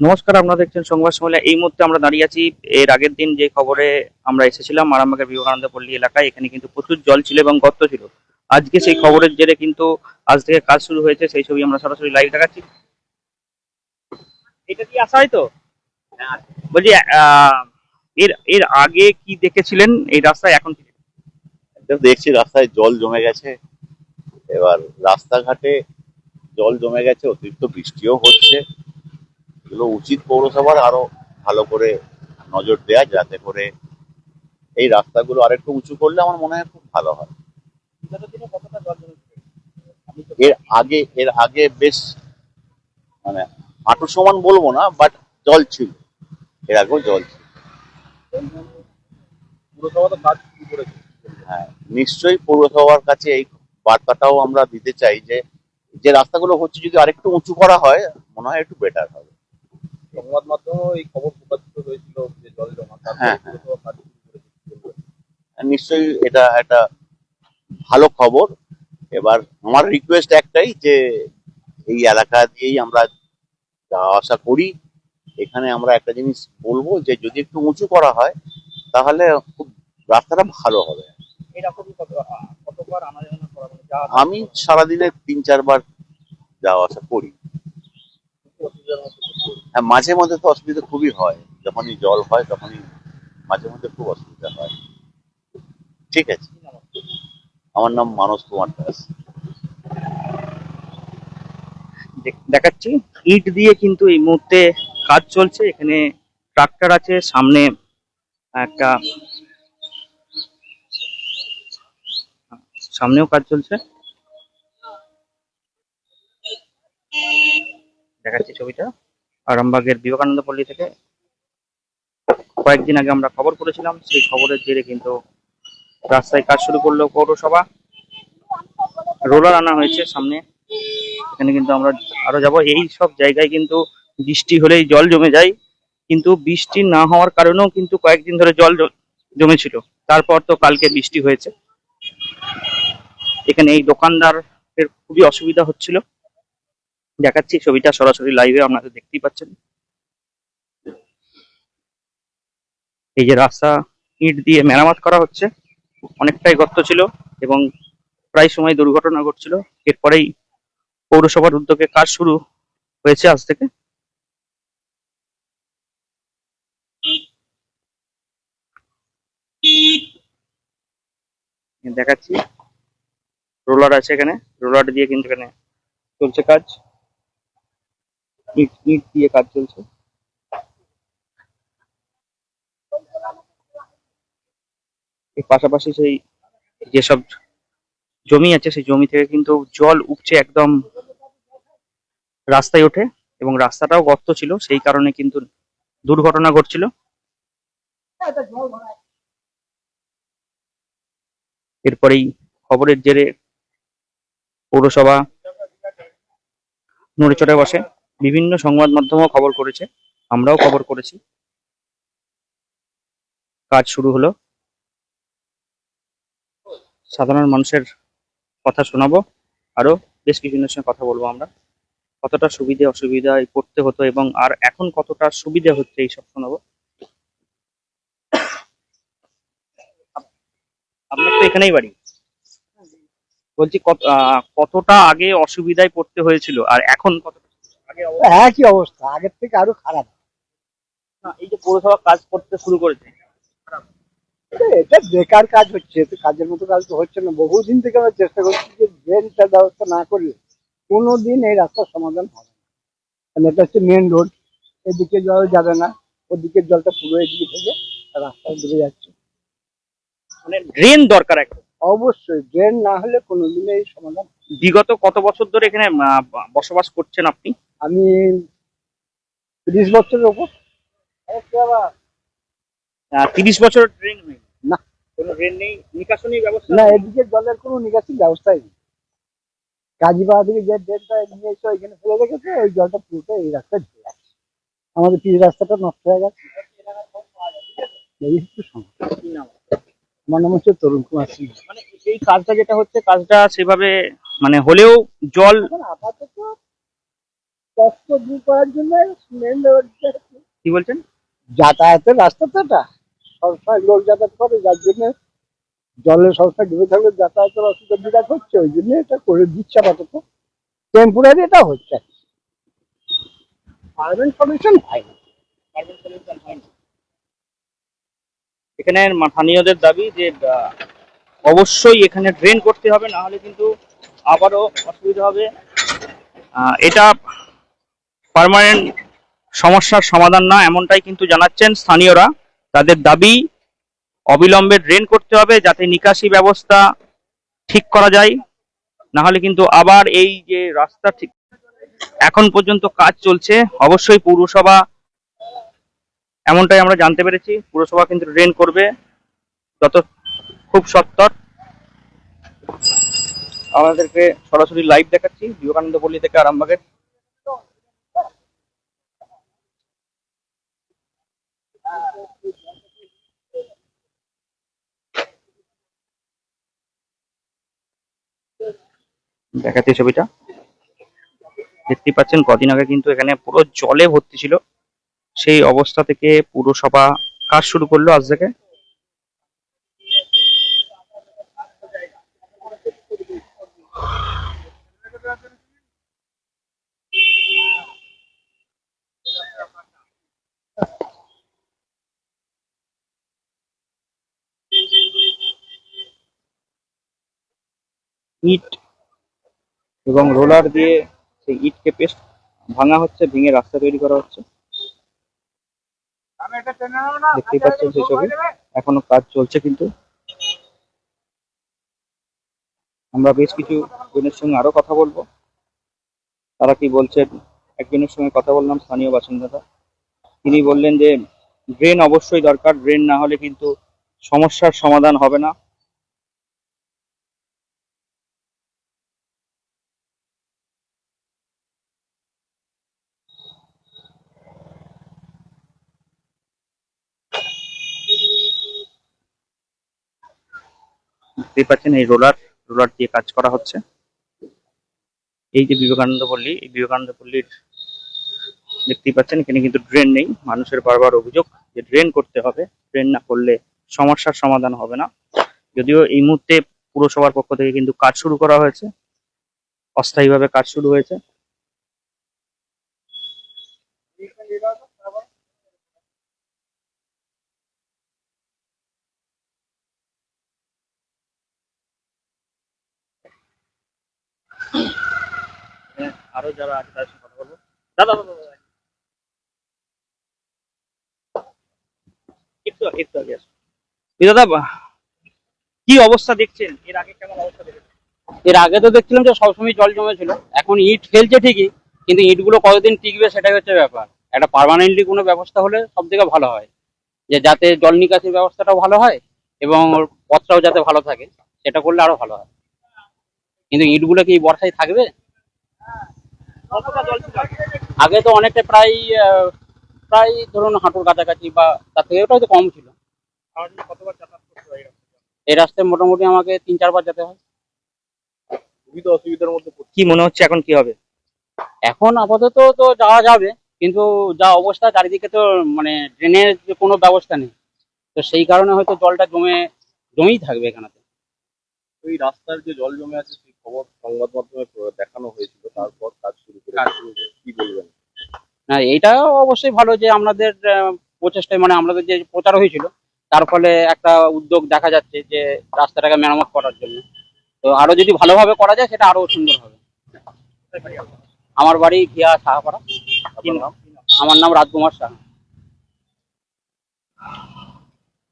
নমস্কার আপনারা দেখছেন সংবাদ সম্মেলন। এই মুহূর্তে আমরা দাঁড়িয়ে আছি এর আগের দিন যে খবরে আমরা এসেছিলাম আরামবাগের বিবেকানন্দ পল্লী এলাকায় এখানে কিন্তু প্রচুর জল ছিল এবং গর্ত ছিল। আজকে সেই খবরের জেরে কিন্তু আজ থেকে কাজ শুরু হয়েছে সেই ছবি আমরা সরাসরি লাইভ দেখাচ্ছি। এটা কি আসা হয় তো? বলছি এর এর আগে কি দেখেছিলেন এই রাস্তায় এখন কি দেখছি রাস্তায় জল জমে গেছে। এবার রাস্তাঘাটে জল জমে গেছে অতিরিক্ত বৃষ্টিও হচ্ছে। এগুলো উচিত পৌরসভার আরও ভালো করে নজর দেয়া যাতে করে এই রাস্তাগুলো আরেকটু উঁচু করলে আমার মনে হয় খুব ভালো হয়। এর আগে এর আগে বেশ মানে হাঁটু সমান বলব না বাট জল ছিল। এর আগেও জল ছিল। হ্যাঁ নিশ্চয়ই পৌরসভার কাছে এই বার্তাটাও আমরা দিতে চাই যে যে রাস্তাগুলো হচ্ছে যদি আরেকটু উঁচু করা হয় মনে হয় একটু বেটার হবে। সংবাদ মাধ্যমেও এই খবর প্রকাশিত হয়েছিল যে জল জমা হ্যাঁ, হ্যাঁ। নিশ্চয়ই এটা একটা ভালো খবর। এবার আমার রিকোয়েস্ট একটাই যে এই এলাকা দিয়েই আমরা যাওয়া আসা করি। এখানে আমরা একটা জিনিস বলব যে যদি একটু উঁচু করা হয় তাহলে খুব রাস্তাটা ভালো হবে। আমি সারাদিনে তিন চারবার যাওয়া আসা করি। হ্যাঁ মাঝে মধ্যে তো অসুবিধা খুবই হয়। যখনই জল হয়, তখনই মাঝে মধ্যে খুব অসুবিধা হয়। ঠিক আছে। আমার নাম মানস কুমার দাস। দেখ- দেখাচ্ছি। ইট দিয়ে কিন্তু এই মুহূর্তে কাজ চলছে। এখানে ট্রাক্টর আছে, সামনে একটা সামনেও কাজ চলছে। দেখাচ্ছি ছবিটা। আরামবাগের বিবেকানন্দ পল্লী থেকে। কয়েকদিন আগে আমরা খবর করেছিলাম, সেই খবরের জেরে কিন্তু রাস্তায় কাজ শুরু করল পৌরসভা। রোলার আনা হয়েছে সামনে। এখানে কিন্তু আমরা আরও যাব। এই সব জায়গায় কিন্তু বৃষ্টি হলেই জল জমে যায়। কিন্তু বৃষ্টি না হওয়ার কারণেও কিন্তু কয়েকদিন ধরে জল জমেছিল। তারপর তো কালকে বৃষ্টি হয়েছে। এখানে এই দোকানদারের খুবই অসুবিধা হচ্ছিল। দেখাচ্ছি, ছবিটা সরাসরি লাইভে আপনারা দেখতেই পাচ্ছেন। এই যে রাস্তা ইট দিয়ে মেরামত করা হচ্ছে, অনেকটাই গর্ত ছিল এবং প্রায় সময় দুর্ঘটনা ঘটছিল। এরপরেই পৌরসভার উদ্যোগে কাজ শুরু হয়েছে আজ থেকে। দেখাচ্ছি। রোলার আছে এখানে, রোলার দিয়ে কিন্তু এখানে চলছে কাজ। ইট ইট দিয়ে কাজ চলছে? পাশাপাশি সেই যেসব জমি আছে, সেই জমি থেকে কিন্তু জল উপচে একদম রাস্তায় ওঠে এবং রাস্তাটাও গর্ত ছিল, সেই কারণে কিন্তু দুর্ঘটনা ঘটছিল। এরপরেই খবরের জেরে পৌরসভা নড়ে চড়ে বসে। বিভিন্ন সংবাদ মাধ্যমও খবর করেছে। আমরাও খবর করেছি। কাজ শুরু হলো। সাধারণ মানুষের কথা শোনাবো। আরও বেশ কিছুজনের সঙ্গে কথা বলব আমরা। কতটা সুবিধে অসুবিধায় পড়তে হতো এবং আর এখন কতটা সুবিধে হচ্ছে এইসব শোনাবো। আপ- আপনার তো এখানেই বাড়ি। বলছি কতটা আগে অসুবিধায় পড়তে হয়েছিল আর এখন কতটা অবস্থা- একই অবস্থা আগের থেকে আরও খারাপ। না, এই যে পৌরসভা কাজ করতে শুরু করেছে এটা- বেকার কাজ হচ্ছে কাজের মতো কাজ তো হচ্ছে না। বহুদিন থেকে আমরা চেষ্টা করছি যে ড্রেনটার ব্যবস্থা না করলে কোনোদিন এই রাস্তার সমাধান হবে না। কারণ এটা হচ্ছে মেন রোড এদিকে জল যাবে না ওদিকে জলটা পুরো এদিকে থেকে রাস্তায় ডুবে যাচ্ছে। মানে ড্রেন দরকার একদম অবশ্যই ড্রেন না হলে কোনোদিন এই সমাধান বিগত কত বছর ধরে এখানে বসবাস করছেন আপনি? আমি তিরিশ বছরের ওপর। তিরিশ বছর ড্রেন হয়নি না। কোনো ড্রেন নেই? নিকাশনী ব্যবস্থা না এদিকে জলের কোনো নিকাশি ব্যবস্থাই নেই। কাজীপাড়া থেকে যে ড্রেনটা নিয়ে এসে ওইখানে ফেলে রেখেছে ওই জলটা পুরোটা এই রাস্তায় ঢুকে যাচ্ছে আমাদের পিচ রাস্তাটা নষ্ট হয়ে গেছে। এই হচ্ছে সমস্যা। আমার নাম হচ্ছে তরুণ কুমার সিং। মানে এই কাজটা যেটা হচ্ছে কাজটা সেভাবে মানে হলেও জল আপাতত কষ্ট দূর করার জন্য মেন কি বলছেন? যাতায়াতের রাস্তা তো এটা সবসময় লোক যাতায়াত করে যার জন্য জলে সবসময় ডুবে থাকলে যাতায়াতের অসুবিধা বিরাট হচ্ছে ওই জন্য এটা করে দিচ্ছে আপাতত। টেম্পোরারি এটা হচ্ছে। পারমানেন্ট সলিউশন হয়নি এখানে স্থানীয়দের দাবি যে অবশ্যই এখানে ড্রেন করতে হবে না হলে কিন্তু আবারও অসুবিধা হবে। আহ, এটা পার্মানেন্ট সমস্যার সমাধান না, এমনটাই কিন্তু জানাচ্ছেন স্থানীয়রা। তাদের দাবি, অবিলম্বে ড্রেন করতে হবে যাতে নিকাশি ব্যবস্থা ঠিক করা যায়। না হলে কিন্তু আবার এই যে রাস্তা ঠিক এখন পর্যন্ত কাজ চলছে। অবশ্যই পৌরসভা এমনটাই আমরা জানতে পেরেছি। পুরসভা কিন্তু ড্রেন করবে। যত খুব সত্তর। আমাদেরকে সরাসরি লাইভ দেখাচ্ছি। বিবেকানন্দ পল্লী থেকে আরামবাগের। দেখাচ্ছি ছবিটা। দেখতে পাচ্ছেন, কদিন আগে কিন্তু এখানে পুরো জলে ভর্তি ছিল। সেই অবস্থা থেকে পুরসভা কাজ শুরু করল আজ থেকে। ইট এবং রোলার দিয়ে সেই ইটকে পেস্ট ভাঙা হচ্ছে ভেঙে রাস্তা তৈরি করা হচ্ছে। দেখতেই পাচ্ছেন সেই ছবি। এখনও কাজ চলছে কিন্তু। আমরা বেশ কিছু জনের সঙ্গে আরও কথা বলব। তারা কি বলছেন? একজনের সঙ্গে কথা বললাম স্থানীয় বাসিন্দারা। তিনি বললেন যে ড্রেন অবশ্যই দরকার। ড্রেন না হলে কিন্তু সমস্যার সমাধান হবে না। দেখতেই পাচ্ছেন এই রোলার রোলার দিয়ে কাজ করা হচ্ছে। এই যে বিবেকানন্দ পল্লী, এই বিবেকানন্দ পল্লীর দেখতেই পাচ্ছেন, এখানে কিন্তু ড্রেন নেই। মানুষের বারবার অভিযোগ যে ড্রেন করতে হবে। ড্রেন না করলে সমস্যার সমাধান হবে না। যদিও এই মুহূর্তে পুরসভার পক্ষ থেকে কিন্তু কাজ শুরু করা হয়েছে। অস্থায়ীভাবে কাজ শুরু হয়েছে। আরও যারা আছে, তাদের সঙ্গে কথা বলব। দাদা কি অবস্থা দেখছেন? এর আগে কেমন অবস্থা দেখেছেন? এর আগে তো দেখছিলাম যে সবসময় জল জমেছিল, এখন ইট ফেলছে ঠিকই, কিন্তু ইটগুলো কতদিন টিকবে সেটাই হচ্ছে ব্যাপার। একটা পার্মানেন্টলি কোনো ব্যবস্থা হলে সব থেকে ভালো হয়, যে যাতে জল নিকাশির ব্যবস্থাটাও ভালো হয়, এবং ওর পথটাও যাতে ভালো থাকে, সেটা করলে আরও ভালো হয়। কিন্তু ইটগুলো কি বর্ষায় থাকবে? আগে? আগে তো অনেকটা প্রায় আহ, প্রায় ধরুন হাঁটুর কাছাকাছি বা তার থেকে ওটা হয়তো কম ছিল? এই রাস্তায় মোটামুটি আমাকে তিন চারবার যেতে হয় খুবই অসুবিধার মধ্যে। কি মনে হচ্ছে এখন কি হবে এখন আপাতত তো যাওয়া যাবে কিন্তু যা অবস্থা চারিদিকে তো মানে ড্রেনের যে কোনো ব্যবস্থা নেই তো সেই কারণে হয়তো জলটা জমে জমেই থাকবে এখানেতে এই রাস্তার যে জল জমে আছে খবর সংবাদ মাধ্যমে দেখানো হয়েছিল তারপর কাজ শুরু করে কি বলবেন? না এইটা অবশ্যই ভালো যে আমাদের আহ, প্রচেষ্টায় মানে আমাদের যে প্রচার হয়েছিল তার ফলে একটা উদ্যোগ দেখা যাচ্ছে যে রাস্তাটাকে মেরামত করার জন্য। তো আরও যদি ভালোভাবে করা যায় সেটা আরও সুন্দর হবে। আমার বাড়ি ঘিয়া সাহাপাড়া। আমার নাম রাজকুমার সাহা।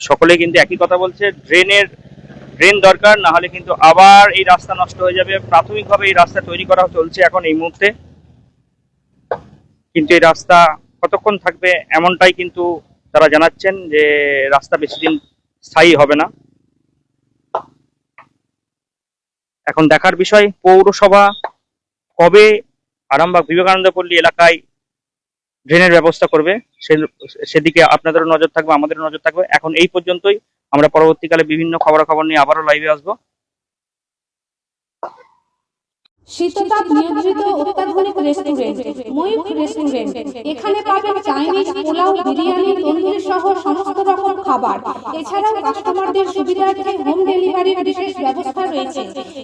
সকলে কিন্তু একই কথা বলছে ড্রেনের ড্রেন দরকার না হলে কিন্তু আবার এই রাস্তা নষ্ট হয়ে যাবে। প্রাথমিকভাবে এই রাস্তা তৈরি করা চলছে এখন এই মুহূর্তে। কিন্তু এই রাস্তা কতক্ষণ থাকবে এমনটাই কিন্তু তারা জানাচ্ছেন যে রাস্তা বেশি দিন স্থায়ী হবে না। এখন দেখার বিষয়, পৌরসভা কবে আরামবাগ বিবেকানন্দ পল্লী এলাকায় ড্রেনের ব্যবস্থা করবে। সেদিকে আপনাদেরও নজর থাকবে, আমাদেরও নজর থাকবে। এখন এই পর্যন্তই। আমরা পরবর্তীকালে বিভিন্ন খবরাখবর নিয়ে আবারও লাইভে আসব। শীততাপ নিয়ন্ত্রিত অত্যাধুনিক রেস্টুরেন্ট ময়ূখ রেস্টুরেন্ট এখানে পাবেন চাইনিজ পোলাও, বিরিয়ানি, তন্দুরি সহ সমস্ত রকম খাবার। এছাড়াও কাস্টমারদের সুবিধার্থে হোম ডেলিভারির বিশেষ ব্যবস্থা রয়েছে।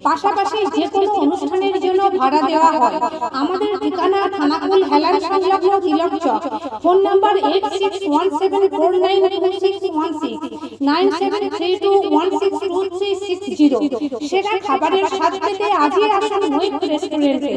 পাশাপাশি যে কোনো অনুষ্ঠানের ভাড়া দেওয়া হয়। আমাদের ঠিকানা থানাকুল হেলান সংলগ্ন Tilak Chak. Phone number eight six one seven four nine two six one six nine seven three two one six two six zero. সেরা খাবারের আজই আসুন রেস্টুরেন্টে।